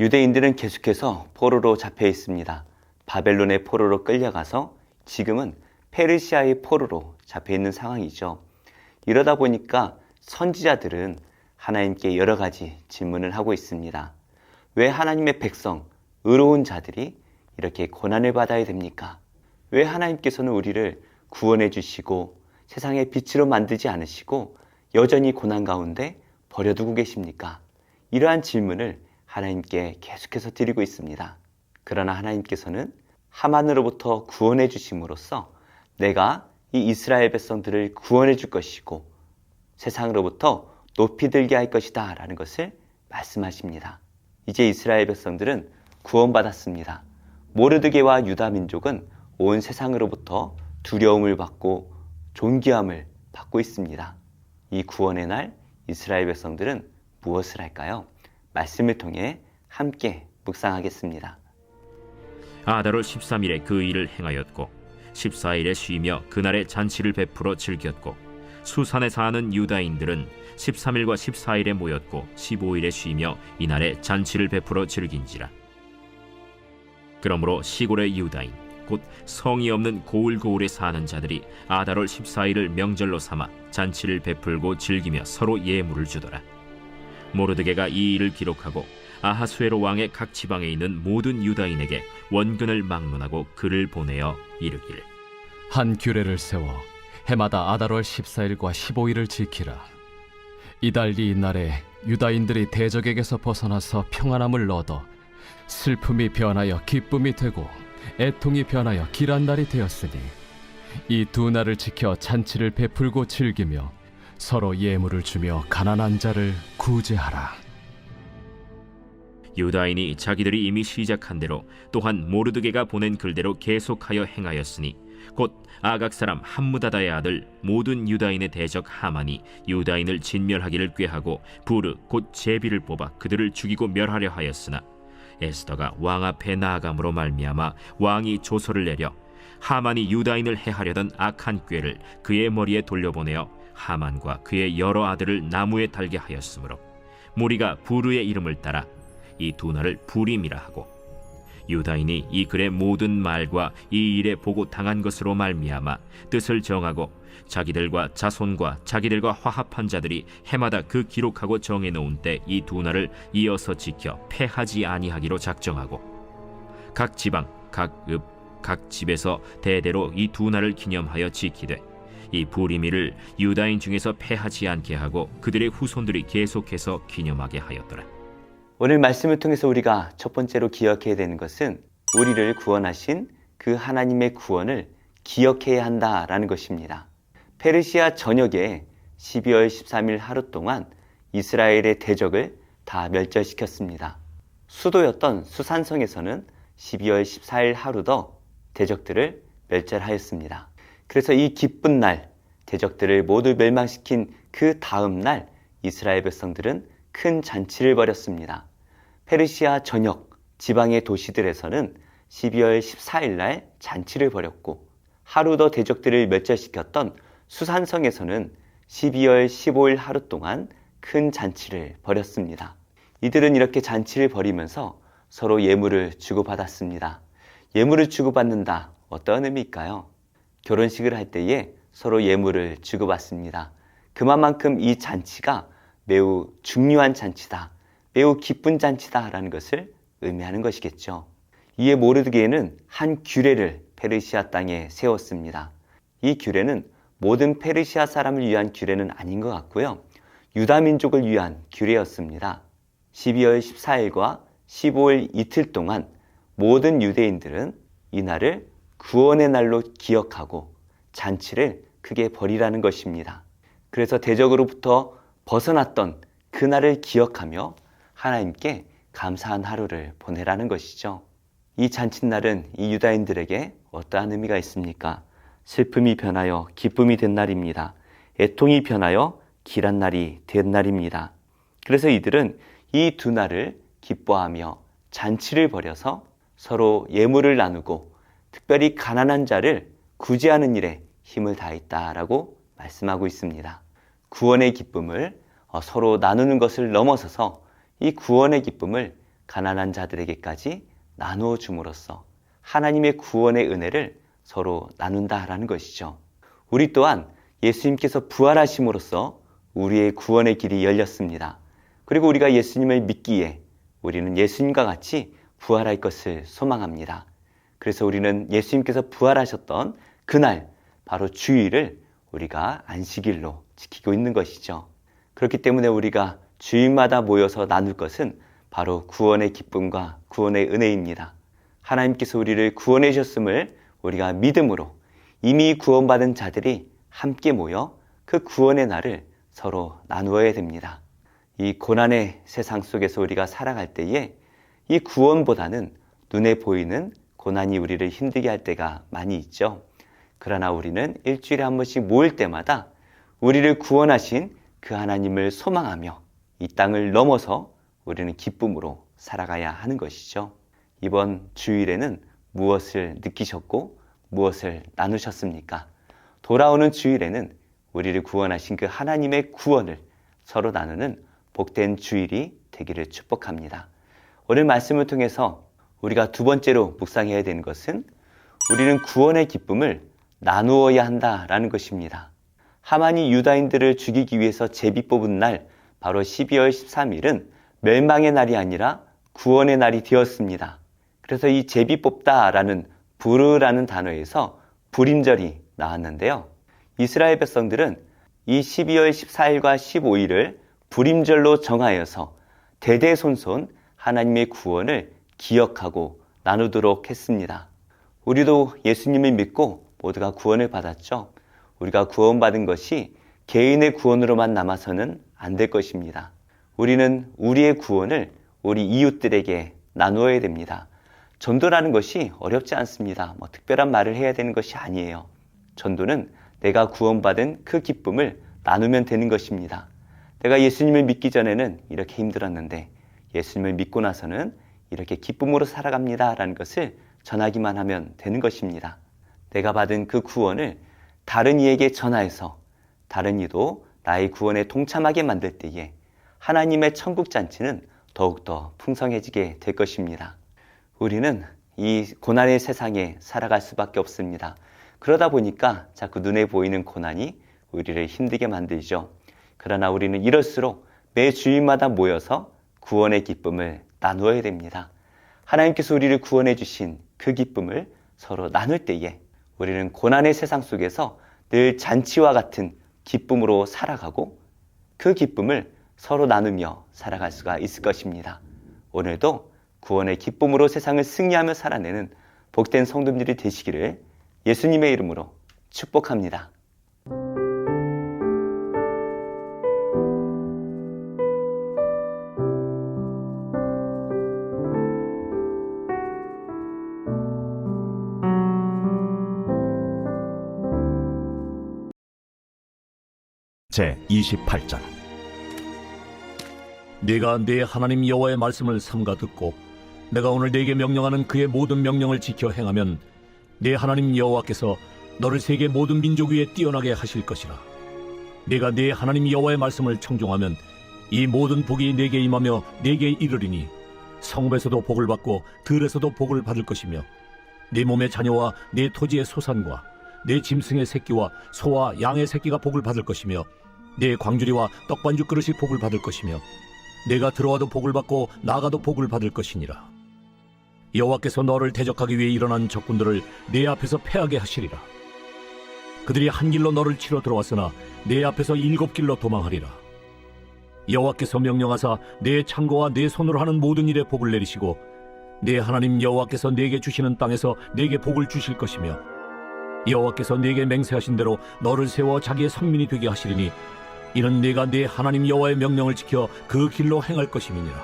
유대인들은 계속해서 포로로 잡혀 있습니다. 바벨론의 포로로 끌려가서 지금은 페르시아의 포로로 잡혀 있는 상황이죠. 이러다 보니까 선지자들은 하나님께 여러 가지 질문을 하고 있습니다. 왜 하나님의 백성, 의로운 자들이 이렇게 고난을 받아야 됩니까? 왜 하나님께서는 우리를 구원해 주시고 세상의 빛으로 만들지 않으시고 여전히 고난 가운데 버려두고 계십니까? 이러한 질문을 하나님께 계속해서 드리고 있습니다. 그러나 하나님께서는 하만으로부터 구원해 주심으로써 내가 이 이스라엘 백성들을 구원해 줄 것이고 세상으로부터 높이 들게 할 것이다 라는 것을 말씀하십니다. 이제 이스라엘 백성들은 구원받았습니다. 모르드게와 유다 민족은 온 세상으로부터 두려움을 받고 존귀함을 받고 있습니다. 이 구원의 날 이스라엘 백성들은 무엇을 할까요? 말씀을 통해 함께 묵상하겠습니다. 아달월 13일에 그 일을 행하였고 14일에 쉬며 그날의 잔치를 베풀어 즐겼고 수산에 사는 유다인들은 13일과 14일에 모였고 15일에 쉬며 이날에 잔치를 베풀어 즐긴지라 그러므로 시골의 유다인 곧 성이 없는 고을고을에 사는 자들이 아달월 14일을 명절로 삼아 잔치를 베풀고 즐기며 서로 예물을 주더라 모르드게가 이 일을 기록하고 아하수에로 왕의 각 지방에 있는 모든 유다인에게 원근을 막론하고 글을 보내어 이르기를 한 규례를 세워 해마다 아달월 14일과 15일을 지키라. 이달 이 날에 유다인들이 대적에게서 벗어나서 평안함을 얻어 슬픔이 변하여 기쁨이 되고 애통이 변하여 길한 날이 되었으니 이 두 날을 지켜 잔치를 베풀고 즐기며 서로 예물을 주며 가난한 자를 구제하라. 유다인이 자기들이 이미 시작한 대로 또한 모르드게가 보낸 글대로 계속하여 행하였으니 곧 아각 사람 함무다다의 아들 모든 유다인의 대적 하만이 유다인을 진멸하기를 꾀하고 부르 곧 제비를 뽑아 그들을 죽이고 멸하려 하였으나 에스더가 왕 앞에 나아감으로 말미암아 왕이 조서를 내려 하만이 유다인을 해하려던 악한 꾀를 그의 머리에 돌려보내어 하만과 그의 여러 아들을 나무에 달게 하였으므로 무리가 부르의 이름을 따라 이 두 날을 부림이라 하고 유다인이 이 글의 모든 말과 이 일에 보고 당한 것으로 말미암아 뜻을 정하고 자기들과 자손과 자기들과 화합한 자들이 해마다 그 기록하고 정해 놓은 때 이 두 날을 이어서 지켜 패하지 아니하기로 작정하고 각 지방 각 읍 각 집에서 대대로 이 두 날을 기념하여 지키되 이 부리미를 유다인 중에서 패하지 않게 하고 그들의 후손들이 계속해서 기념하게 하였더라. 오늘 말씀을 통해서 우리가 첫 번째로 기억해야 되는 것은 우리를 구원하신 그 하나님의 구원을 기억해야 한다라는 것입니다. 페르시아 전역에 12월 13일 하루 동안 이스라엘의 대적을 다 멸절시켰습니다. 수도였던 수산성에서는 12월 14일 하루 더 대적들을 멸절하였습니다. 그래서 이 기쁜 날 대적들을 모두 멸망시킨 그 다음 날 이스라엘 백성들은 큰 잔치를 벌였습니다. 페르시아 전역 지방의 도시들에서는 12월 14일 날 잔치를 벌였고 하루 더 대적들을 멸절시켰던 수산성에서는 12월 15일 하루 동안 큰 잔치를 벌였습니다. 이들은 이렇게 잔치를 벌이면서 서로 예물을 주고받았습니다. 예물을 주고받는다. 어떤 의미일까요? 결혼식을 할 때에 서로 예물을 주고받습니다. 그만큼 이 잔치가 매우 중요한 잔치다. 매우 기쁜 잔치다라는 것을 의미하는 것이겠죠. 이에 모르드게는 한 규례를 페르시아 땅에 세웠습니다. 이 규례는 모든 페르시아 사람을 위한 규례는 아닌 것 같고요. 유다 민족을 위한 규례였습니다. 12월 14일과 15일 이틀 동안 모든 유대인들은 이 날을 구원의 날로 기억하고 잔치를 크게 벌이라는 것입니다. 그래서 대적으로부터 벗어났던 그날을 기억하며 하나님께 감사한 하루를 보내라는 것이죠. 이 잔칫날은 이 유다인들에게 어떠한 의미가 있습니까? 슬픔이 변하여 기쁨이 된 날입니다. 애통이 변하여 길한 날이 된 날입니다. 그래서 이들은 이 두 날을 기뻐하며 잔치를 벌여서 서로 예물을 나누고 특별히 가난한 자를 구제하는 일에 힘을 다했다라고 말씀하고 있습니다. 구원의 기쁨을 어, 서로 나누는 것을 넘어서서 이 구원의 기쁨을 가난한 자들에게까지 나누어 줌으로써 하나님의 구원의 은혜를 서로 나눈다라는 것이죠. 우리 또한 예수님께서 부활하심으로써 우리의 구원의 길이 열렸습니다. 그리고 우리가 예수님을 믿기에 우리는 예수님과 같이 부활할 것을 소망합니다. 그래서 우리는 예수님께서 부활하셨던 그날 바로 주일을 우리가 안식일로 지키고 있는 것이죠. 그렇기 때문에 우리가 주일마다 모여서 나눌 것은 바로 구원의 기쁨과 구원의 은혜입니다. 하나님께서 우리를 구원해 주셨음을 우리가 믿음으로 이미 구원받은 자들이 함께 모여 그 구원의 날을 서로 나누어야 됩니다. 이 고난의 세상 속에서 우리가 살아갈 때에 이 구원보다는 눈에 보이는 고난이 우리를 힘들게 할 때가 많이 있죠. 그러나 우리는 일주일에 한 번씩 모일 때마다 우리를 구원하신 그 하나님을 소망하며 이 땅을 넘어서 우리는 기쁨으로 살아가야 하는 것이죠. 이번 주일에는 무엇을 느끼셨고 무엇을 나누셨습니까? 돌아오는 주일에는 우리를 구원하신 그 하나님의 구원을 서로 나누는 복된 주일이 되기를 축복합니다. 오늘 말씀을 통해서 우리가 두 번째로 묵상해야 되는 것은 우리는 구원의 기쁨을 나누어야 한다라는 것입니다. 하만이 유다인들을 죽이기 위해서 제비 뽑은 날 바로 12월 13일은 멸망의 날이 아니라 구원의 날이 되었습니다. 그래서 이 제비 뽑다라는 부르라는 단어에서 불임절이 나왔는데요. 이스라엘 백성들은 이 12월 14일과 15일을 불임절로 정하여서 대대손손 하나님의 구원을 기억하고 나누도록 했습니다. 우리도 예수님을 믿고 모두가 구원을 받았죠. 우리가 구원받은 것이 개인의 구원으로만 남아서는 안 될 것입니다. 우리는 우리의 구원을 우리 이웃들에게 나누어야 됩니다. 전도라는 것이 어렵지 않습니다. 뭐 특별한 말을 해야 되는 것이 아니에요. 전도는 내가 구원받은 그 기쁨을 나누면 되는 것입니다. 내가 예수님을 믿기 전에는 이렇게 힘들었는데 예수님을 믿고 나서는 이렇게 기쁨으로 살아갑니다. 라는 것을 전하기만 하면 되는 것입니다. 내가 받은 그 구원을 다른 이에게 전하여서 다른 이도 나의 구원에 동참하게 만들 때에 하나님의 천국 잔치는 더욱더 풍성해지게 될 것입니다. 우리는 이 고난의 세상에 살아갈 수밖에 없습니다. 그러다 보니까 자꾸 눈에 보이는 고난이 우리를 힘들게 만들죠. 그러나 우리는 이럴수록 매 주일마다 모여서 구원의 기쁨을 나누어야 됩니다. 하나님께서 우리를 구원해 주신 그 기쁨을 서로 나눌 때에 우리는 고난의 세상 속에서 늘 잔치와 같은 기쁨으로 살아가고 그 기쁨을 서로 나누며 살아갈 수가 있을 것입니다. 오늘도 구원의 기쁨으로 세상을 승리하며 살아내는 복된 성도들이 되시기를 예수님의 이름으로 축복합니다. 제 28장 네가 네 하나님 여호와의 말씀을 삼가 듣고 내가 오늘 네게 명령하는 그의 모든 명령을 지켜 행하면 네 하나님 여호와께서 너를 세계 모든 민족 위에 뛰어나게 하실 것이라. 네가 네 하나님 여호와의 말씀을 청종하면 이 모든 복이 네게 임하며 네게 이르리니 성읍에서도 복을 받고 들에서도 복을 받을 것이며 네 몸의 자녀와 네 토지의 소산과 네 짐승의 새끼와 소와 양의 새끼가 복을 받을 것이며 네 광주리와 떡반죽 그릇이 복을 받을 것이며 내가 들어와도 복을 받고 나가도 복을 받을 것이니라. 여호와께서 너를 대적하기 위해 일어난 적군들을 내 앞에서 패하게 하시리라. 그들이 한 길로 너를 치러 들어왔으나 내 앞에서 일곱 길로 도망하리라. 여호와께서 명령하사 내 창고와 내 손으로 하는 모든 일에 복을 내리시고 내 하나님 여호와께서 내게 주시는 땅에서 내게 복을 주실 것이며 여호와께서 내게 맹세하신 대로 너를 세워 자기의 선민이 되게 하시리니 이는 네가 네 하나님 여호와의 명령을 지켜 그 길로 행할 것임이니라.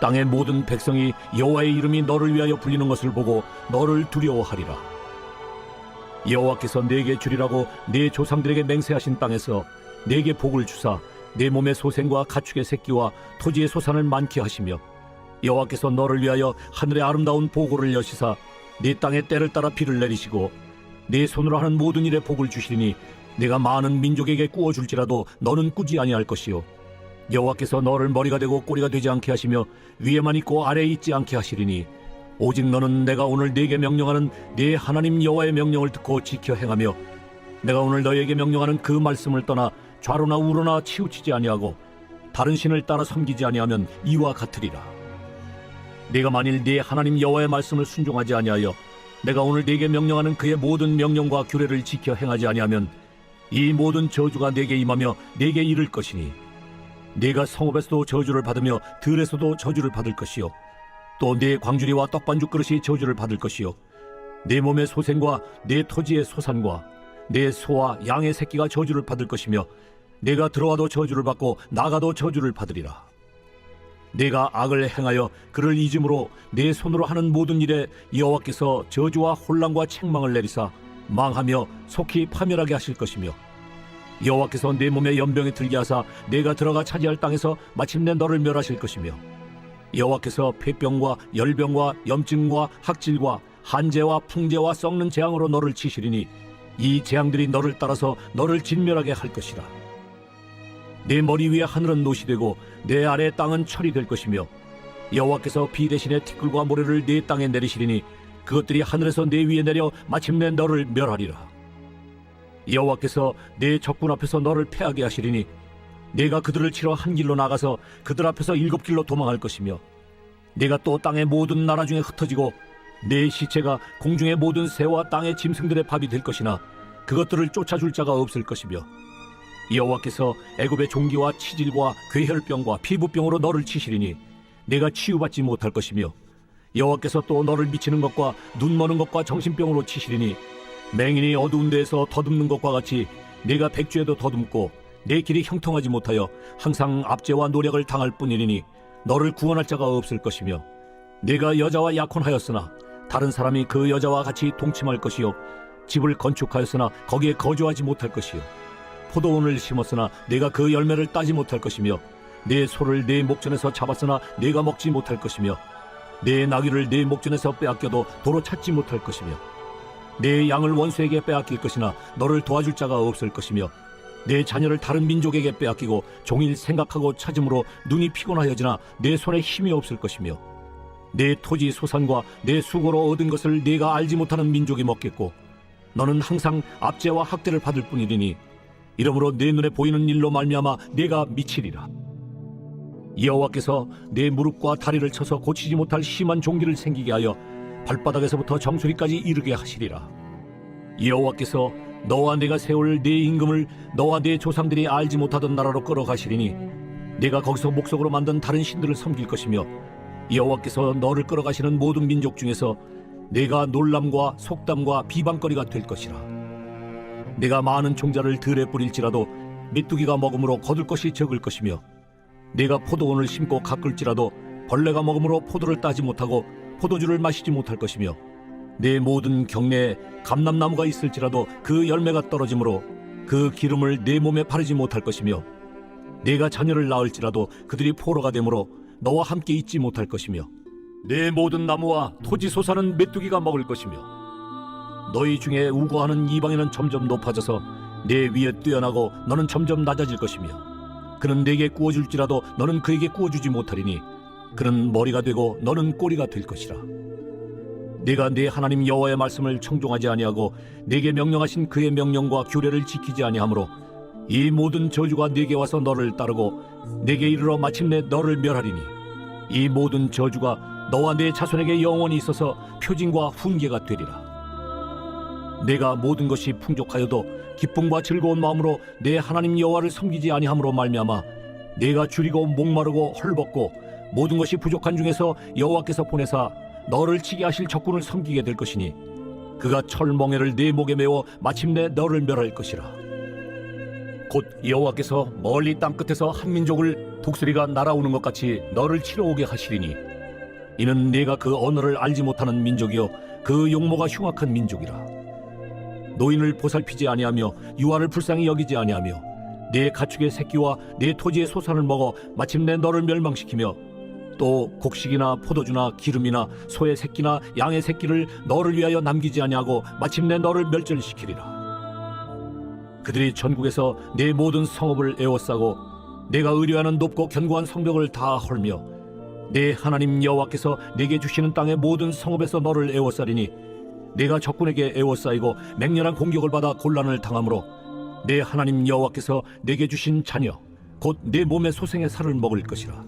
땅의 모든 백성이 여호와의 이름이 너를 위하여 불리는 것을 보고 너를 두려워하리라. 여호와께서 내게 주리라고 네 조상들에게 맹세하신 땅에서 내게 복을 주사 내 몸의 소생과 가축의 새끼와 토지의 소산을 많게 하시며 여호와께서 너를 위하여 하늘의 아름다운 보고를 여시사 네 땅의 때를 따라 비를 내리시고 네 손으로 하는 모든 일에 복을 주시리니 내가 많은 민족에게 꾸어 줄지라도 너는 꾸지 아니할 것이요 여호와께서 너를 머리가 되고 꼬리가 되지 않게 하시며 위에만 있고 아래에 있지 않게 하시리니 오직 너는 내가 오늘 네게 명령하는 네 하나님 여호와의 명령을 듣고 지켜 행하며 내가 오늘 너에게 명령하는 그 말씀을 떠나 좌로나 우로나 치우치지 아니하고 다른 신을 따라 섬기지 아니하면 이와 같으리라. 네가 만일 네 하나님 여호와의 말씀을 순종하지 아니하여 내가 오늘 네게 명령하는 그의 모든 명령과 규례를 지켜 행하지 아니하면 이 모든 저주가 네게 임하며 네게 이를 것이니 네가 성읍에서도 저주를 받으며 들에서도 저주를 받을 것이요 또 네 광주리와 떡반죽 그릇이 저주를 받을 것이요 네 몸의 소생과 네 토지의 소산과 네 소와 양의 새끼가 저주를 받을 것이며 내가 들어와도 저주를 받고 나가도 저주를 받으리라. 내가 악을 행하여 그를 잊음으로 내 손으로 하는 모든 일에 여호와께서 저주와 혼란과 책망을 내리사 망하며 속히 파멸하게 하실 것이며 여호와께서 내 몸에 연병에 들게 하사 내가 들어가 차지할 땅에서 마침내 너를 멸하실 것이며 여호와께서 폐병과 열병과 염증과 학질과 한재와 풍재와 썩는 재앙으로 너를 치시리니 이 재앙들이 너를 따라서 너를 진멸하게 할 것이라. 내 머리 위에 하늘은 노시 되고 내 아래 땅은 철이 될 것이며 여호와께서 비 대신에 티끌과 모래를 내 땅에 내리시리니 그것들이 하늘에서 내 위에 내려 마침내 너를 멸하리라. 여호와께서 내 적군 앞에서 너를 패하게 하시리니 내가 그들을 치러 한 길로 나가서 그들 앞에서 일곱 길로 도망할 것이며 내가 또 땅의 모든 나라 중에 흩어지고 내 시체가 공중의 모든 새와 땅의 짐승들의 밥이 될 것이나 그것들을 쫓아줄 자가 없을 것이며 여호와께서 애굽의 종기와 치질과 괴혈병과 피부병으로 너를 치시리니 내가 치유받지 못할 것이며 여호와께서 또 너를 미치는 것과 눈 머는 것과 정신병으로 치시리니 맹인이 어두운 데에서 더듬는 것과 같이 내가 백주에도 더듬고 내 길이 형통하지 못하여 항상 압제와 노력을 당할 뿐이니 너를 구원할 자가 없을 것이며 내가 여자와 약혼하였으나 다른 사람이 그 여자와 같이 동침할 것이요 집을 건축하였으나 거기에 거주하지 못할 것이요 포도원을 심었으나 내가 그 열매를 따지 못할 것이며 내 소를 내 목전에서 잡았으나 내가 먹지 못할 것이며 내 나귀를 내 목전에서 빼앗겨도 도로 찾지 못할 것이며 내 양을 원수에게 빼앗길 것이나 너를 도와줄 자가 없을 것이며 내 자녀를 다른 민족에게 빼앗기고 종일 생각하고 찾음으로 눈이 피곤하여지나 내 손에 힘이 없을 것이며 내 토지 소산과 내 수고로 얻은 것을 네가 알지 못하는 민족이 먹겠고 너는 항상 압제와 학대를 받을 뿐이리니 이러므로 내 눈에 보이는 일로 말미암아 네가 미치리라. 여호와께서 내 무릎과 다리를 쳐서 고치지 못할 심한 종기를 생기게 하여 발바닥에서부터 정수리까지 이르게 하시리라. 여호와께서 너와 내가 세울 내 임금을 너와 내 조상들이 알지 못하던 나라로 끌어가시리니 내가 거기서 목석으로 만든 다른 신들을 섬길 것이며 여호와께서 너를 끌어가시는 모든 민족 중에서 내가 놀람과 속담과 비방거리가 될 것이라 내가 많은 종자를 들에 뿌릴지라도 메뚜기가 먹음으로 거둘 것이 적을 것이며 내가 포도원을 심고 가꿀지라도 벌레가 먹음으로 포도를 따지 못하고 포도주를 마시지 못할 것이며 내 모든 경내에 감람나무가 있을지라도 그 열매가 떨어지므로 그 기름을 내 몸에 바르지 못할 것이며 내가 자녀를 낳을지라도 그들이 포로가 되므로 너와 함께 있지 못할 것이며 내 모든 나무와 토지 소사는 메뚜기가 먹을 것이며 너희 중에 우고하는 이방인은 점점 높아져서 내 위에 뛰어나고 너는 점점 낮아질 것이며 그는 내게 구워줄지라도 너는 그에게 구워주지 못하리니 그는 머리가 되고 너는 꼬리가 될 것이라. 네가 네 하나님 여호와의 말씀을 청종하지 아니하고 네게 명령하신 그의 명령과 규례를 지키지 아니하므로 이 모든 저주가 네게 와서 너를 따르고 네게 이르러 마침내 너를 멸하리니 이 모든 저주가 너와 네 자손에게 영원히 있어서 표징과 훈계가 되리라 내가 모든 것이 풍족하여도 기쁨과 즐거운 마음으로 내 하나님 여호와를 섬기지 아니함으로 말미암아 내가 줄이고 목마르고 헐벗고 모든 것이 부족한 중에서 여호와께서 보내사 너를 치게 하실 적군을 섬기게 될 것이니 그가 철멍에를 네 목에 메워 마침내 너를 멸할 것이라. 곧 여호와께서 멀리 땅 끝에서 한 민족을 독수리가 날아오는 것 같이 너를 치러 오게 하시리니 이는 네가 그 언어를 알지 못하는 민족이요 그 용모가 흉악한 민족이라 노인을 보살피지 아니하며 유아를 불쌍히 여기지 아니하며 내 가축의 새끼와 내 토지의 소산을 먹어 마침내 너를 멸망시키며 또 곡식이나 포도주나 기름이나 소의 새끼나 양의 새끼를 너를 위하여 남기지 아니하고 마침내 너를 멸절시키리라. 그들이 전국에서 내 모든 성읍을 에워싸고 내가 의뢰하는 높고 견고한 성벽을 다 헐며 내 하나님 여호와께서 내게 주시는 땅의 모든 성읍에서 너를 애워싸리니 내가 적군에게 애워싸이고 맹렬한 공격을 받아 곤란을 당하므로 내 하나님 여호와께서 내게 주신 자녀 곧 내 몸의 소생의 살을 먹을 것이라.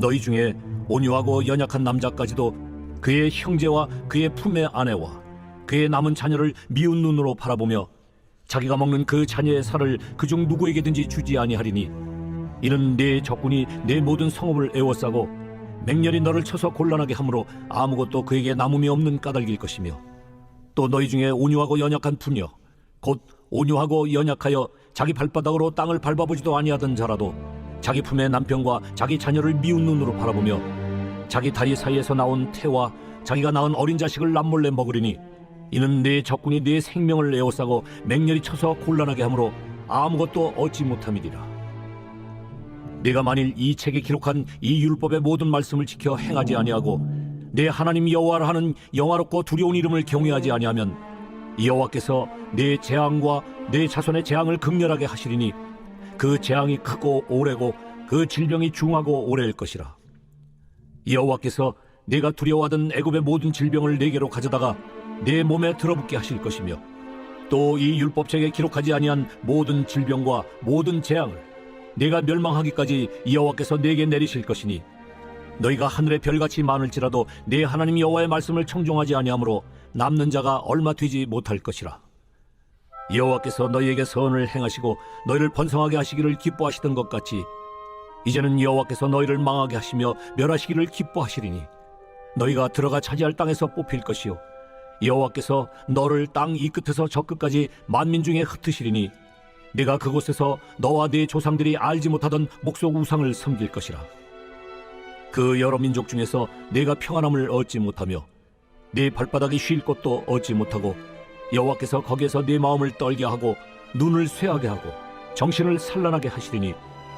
너희 중에 온유하고 연약한 남자까지도 그의 형제와 그의 품의 아내와 그의 남은 자녀를 미운 눈으로 바라보며 자기가 먹는 그 자녀의 살을 그중 누구에게든지 주지 아니하리니 이는 내 적군이 내 모든 성읍을 애워싸고 맹렬히 너를 쳐서 곤란하게 하므로 아무것도 그에게 남음이 없는 까닭일 것이며 또 너희 중에 온유하고 연약한 부녀 곧 온유하고 연약하여 자기 발바닥으로 땅을 밟아보지도 아니하던 자라도 자기 품의 남편과 자기 자녀를 미운 눈으로 바라보며 자기 다리 사이에서 나온 태와 자기가 낳은 어린 자식을 남몰래 먹으리니 이는 내 적군이 내 생명을 에워싸고 맹렬히 쳐서 곤란하게 하므로 아무것도 얻지 못함이니라 내가 만일 이 책에 기록한 이 율법의 모든 말씀을 지켜 행하지 아니하고 내 하나님 여호와를 하는 영화롭고 두려운 이름을 경외하지 아니하면 여호와께서 내 재앙과 내 자손의 재앙을 극렬하게 하시리니 그 재앙이 크고 오래고 그 질병이 중하고 오래일 것이라. 여호와께서 내가 두려워하던 애굽의 모든 질병을 내게로 가져다가 내 몸에 들어붙게 하실 것이며 또 이 율법책에 기록하지 아니한 모든 질병과 모든 재앙을 내가 멸망하기까지 여호와께서 내게 내리실 것이니 너희가 하늘의 별같이 많을지라도 내 하나님 여호와의 말씀을 청종하지 아니하므로 남는 자가 얼마 되지 못할 것이라. 여호와께서 너희에게 선을 행하시고 너희를 번성하게 하시기를 기뻐하시던 것 같이 이제는 여호와께서 너희를 망하게 하시며 멸하시기를 기뻐하시리니 너희가 들어가 차지할 땅에서 뽑힐 것이요 여호와께서 너를 땅 이 끝에서 저 끝까지 만민 중에 흩으시리니 내가 그곳에서 너와 네 조상들이 알지 못하던 목속 우상을 섬길 것이라 그 여러 민족 중에서 내가 평안함을 얻지 못하며 네 발바닥이 쉴 곳도 얻지 못하고 여호와께서 거기에서 네 마음을 떨게 하고 눈을 쇠하게 하고 정신을 산란하게 하시리니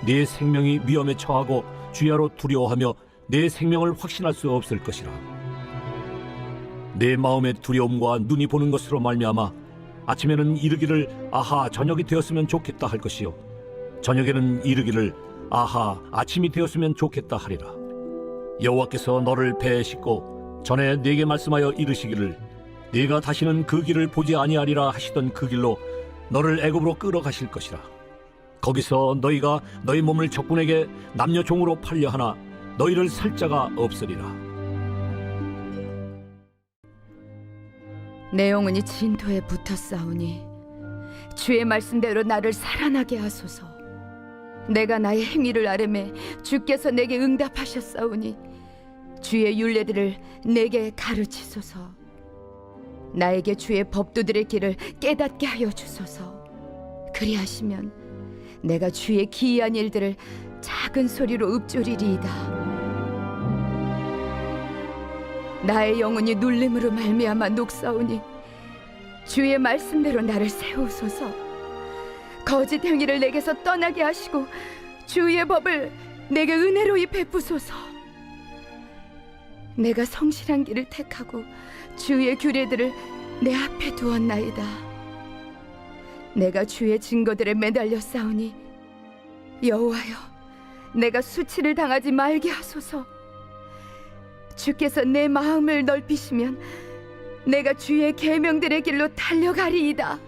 네 생명이 위험에 처하고 주야로 두려워하며 내 생명을 확신할 수 없을 것이라. 내 마음의 두려움과 눈이 보는 것으로 말미암아 아침에는 이르기를 아하 저녁이 되었으면 좋겠다 할 것이요 저녁에는 이르기를 아하 아침이 되었으면 좋겠다 하리라. 여호와께서 너를 배에 싣고 전에 네게 말씀하여 이르시기를 네가 다시는 그 길을 보지 아니하리라 하시던 그 길로 너를 애굽으로 끌어가실 것이라. 거기서 너희가 너희 몸을 적군에게 남녀 종으로 팔려 하나 너희를 살 자가 없으리라. 내 영혼이 진토에 싸우니 주의 말씀대로 나를 살아나게 하소서. 내가 나의 행위를 아뢰매 주께서 내게 응답하셨사오니 주의 율례들을 내게 가르치소서. 나에게 주의 법도들의 길을 깨닫게 하여 주소서. 그리하시면 내가 주의 기이한 일들을 작은 소리로 읊조리리이다. 나의 영혼이 눌림으로 말미암아 녹사오니 주의 말씀대로 나를 세우소서. 거짓 행위를 내게서 떠나게 하시고 주의 법을 내게 은혜로이 베푸소서. 내가 성실한 길을 택하고 주의 규례들을 내 앞에 두었나이다. 내가 주의 증거들에 매달려 싸우니 여호와여, 내가 수치를 당하지 말게 하소서. 주께서 내 마음을 넓히시면 내가 주의 계명들의 길로 달려가리이다.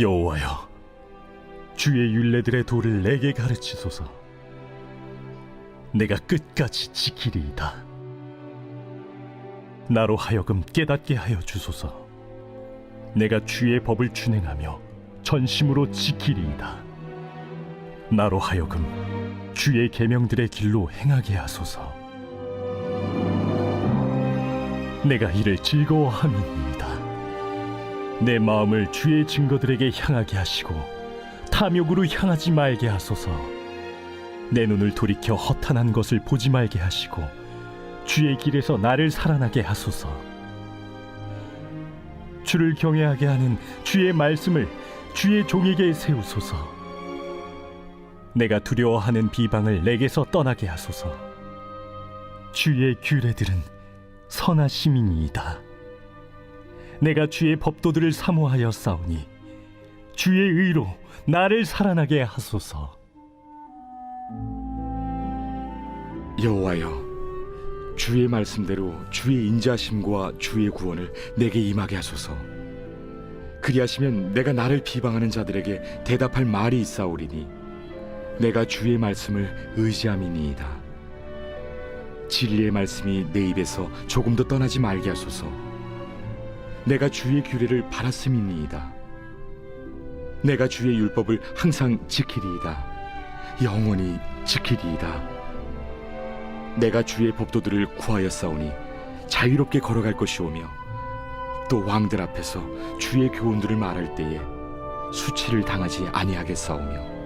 여호와여 주의 율례들의 도를 내게 가르치소서. 내가 끝까지 지키리이다. 나로 하여금 깨닫게 하여 주소서. 내가 주의 법을 준행하며 전심으로 지키리이다. 나로 하여금 주의 계명들의 길로 행하게 하소서 내가 이를 즐거워함이니이다 내 마음을 주의 증거들에게 향하게 하시고 탐욕으로 향하지 말게 하소서. 내 눈을 돌이켜 허탄한 것을 보지 말게 하시고 주의 길에서 나를 살아나게 하소서. 주를 경외하게 하는 주의 말씀을 주의 종에게 세우소서. 내가 두려워하는 비방을 내게서 떠나게 하소서. 주의 규례들은 선하심이니이다. 내가 주의 법도들을 사모하여 싸우니 주의 의로 나를 살아나게 하소서. 여호와여 주의 말씀대로 주의 인자심과 주의 구원을 내게 임하게 하소서 그리하시면 내가 나를 비방하는 자들에게 대답할 말이 있사오리니 내가 주의 말씀을 의지함이니이다. 진리의 말씀이 내 입에서 조금도 떠나지 말게 하소서. 내가 주의 규례를 바랐음이니이다. 내가 주의 율법을 항상 지키리이다. 영원히 지키리이다. 내가 주의 법도들을 구하였사오니 자유롭게 걸어갈 것이오며 또 왕들 앞에서 주의 교훈들을 말할 때에 수치를 당하지 아니하겠사오며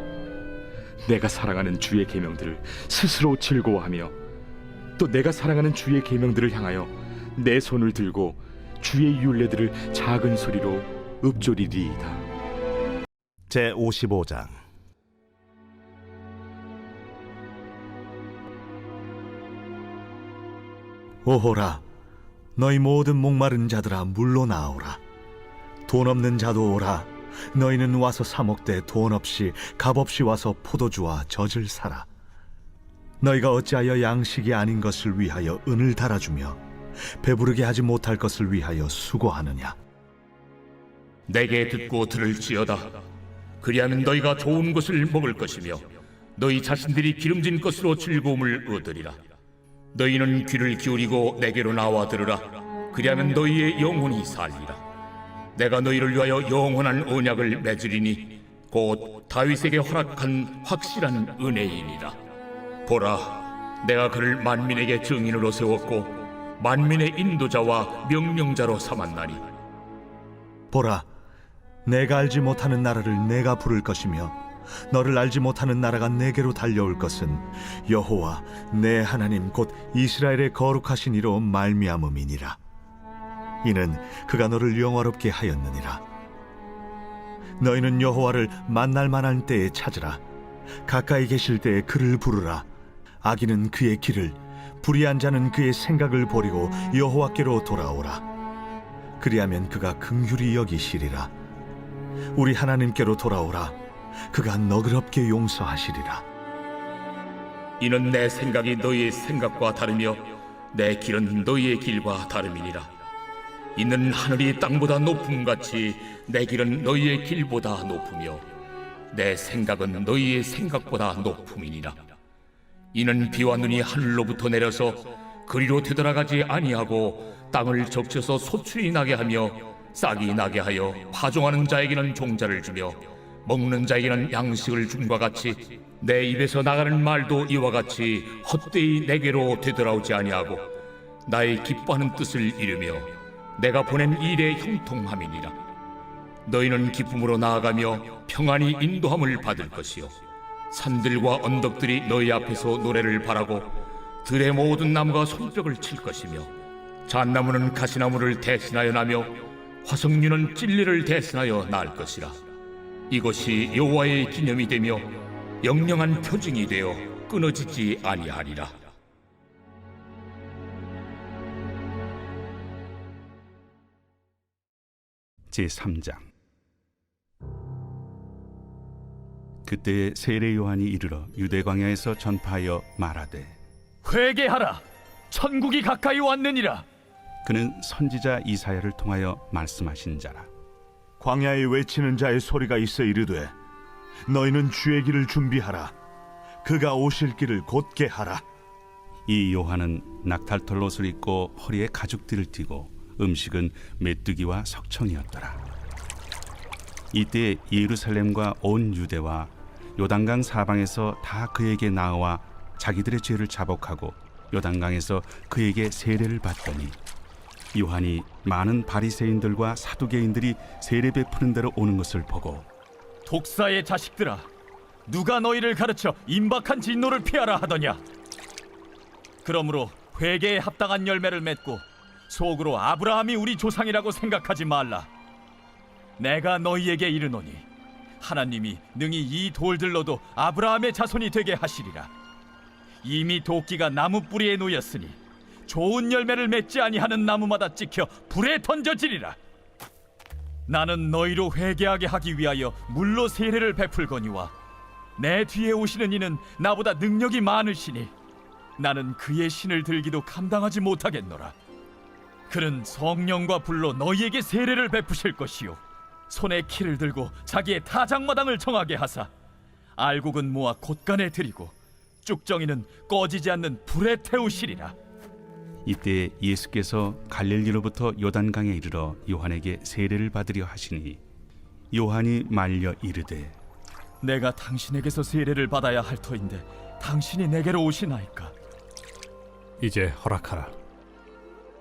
내가 사랑하는 주의 계명들을 스스로 즐거워하며 또 내가 사랑하는 주의 계명들을 향하여 내 손을 들고 주의 율례들을 작은 소리로 읊조리리이다. 제 55장. 오호라 너희 모든 목마른 자들아 물로 나오라. 돈 없는 자도 오라 너희는 와서 사 먹되 돈 없이 값 없이 와서 포도주와 젖을 사라 너희가 어찌하여 양식이 아닌 것을 위하여 은을 달아주며 배부르게 하지 못할 것을 위하여 수고하느냐 내게 듣고 들을지어다. 그리하면 너희가 좋은 것을 먹을 것이며 너희 자신들이 기름진 것으로 즐거움을 얻으리라. 너희는 귀를 기울이고 내게로 나와 들으라. 그리하면 너희의 영혼이 살리라. 내가 너희를 위하여 영원한 언약을 맺으리니 곧 다윗에게 허락한 확실한 은혜이니라. 보라, 내가 그를 만민에게 증인으로 세웠고 만민의 인도자와 명령자로 삼았나니. 보라, 내가 알지 못하는 나라를 내가 부를 것이며 너를 알지 못하는 나라가 내게로 달려올 것은 여호와 내 하나님 곧 이스라엘의 거룩하신 이로 말미암음이니라. 이는 그가 너를 영화롭게 하였느니라. 너희는 여호와를 만날 만한 때에 찾으라. 가까이 계실 때에 그를 부르라. 악인은 그의 길을 불의한 자는 그의 생각을 버리고 여호와께로 돌아오라. 그리하면 그가 긍휼히 여기시리라. 우리 하나님께로 돌아오라. 그가 너그럽게 용서하시리라. 이는 내 생각이 너희의 생각과 다르며 내 길은 너희의 길과 다름이니라. 이는 하늘이 땅보다 높음 같이 내 길은 너희의 길보다 높으며 내 생각은 너희의 생각보다 높음이니라. 이는 비와 눈이 하늘로부터 내려서 그리로 되돌아가지 아니하고 땅을 적셔서 소출이 나게 하며 싹이 나게 하여 파종하는 자에게는 종자를 주며 먹는 자에게는 양식을 줌과 같이 내 입에서 나가는 말도 이와 같이 헛되이 내게로 되돌아오지 아니하고 나의 기뻐하는 뜻을 이루며 내가 보낸 일에 형통함이니라. 너희는 기쁨으로 나아가며 평안히 인도함을 받을 것이요. 산들과 언덕들이 너희 앞에서 노래를 바라고 들의 모든 나무가 손뼉을 칠 것이며 잣나무는 가시나무를 대신하여 나며 화석류는 찔리를 대신하여 날 것이라. 이것이 여호와의 기념이 되며 영영한 표징이 되어 끊어지지 아니하리라 제3장. 그때에 세례 요한이 이르러 유대 광야에서 전파하여 말하되 회개하라. 천국이 가까이 왔느니라. 그는 선지자 이사야를 통하여 말씀하신 자라. 광야에 외치는 자의 소리가 있어 이르되 너희는 주의 길을 준비하라. 그가 오실 길을 곧게 하라. 이 요한은 낙탈털 옷을 입고 허리에 가죽띠를 띠고 음식은 메뚜기와 석청이었더라. 이때 예루살렘과 온 유대와 요단강 사방에서 다 그에게 나와 자기들의 죄를 자복하고 요단강에서 그에게 세례를 받더니 요한이 많은 바리새인들과 사두개인들이 세례 베푸는 대로 오는 것을 보고 독사의 자식들아 누가 너희를 가르쳐 임박한 진노를 피하라 하더냐? 그러므로 회개에 합당한 열매를 맺고 속으로 아브라함이 우리 조상이라고 생각하지 말라. 내가 너희에게 이르노니 하나님이 능히 이 돌들로도 아브라함의 자손이 되게 하시리라. 이미 도끼가 나무 뿌리에 놓였으니 좋은 열매를 맺지 아니하는 나무마다 찍혀 불에 던져지리라. 나는 너희로 회개하게 하기 위하여 물로 세례를 베풀거니와 내 뒤에 오시는 이는 나보다 능력이 많으시니 나는 그의 신을 들기도 감당하지 못하겠노라. 그는 성령과 불로 너희에게 세례를 베푸실 것이요 손에 키를 들고 자기의 타작마당을 정하게 하사 알곡은 모아 곳간에 들이고 쭉정이는 꺼지지 않는 불에 태우시리라. 이때 예수께서 갈릴리로부터 요단강에 이르러 요한에게 세례를 받으려 하시니 요한이 말려 이르되 내가 당신에게서 세례를 받아야 할 터인데 당신이 내게로 오시나이까? 이제 허락하라.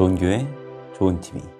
좋은 교회, 좋은 TV.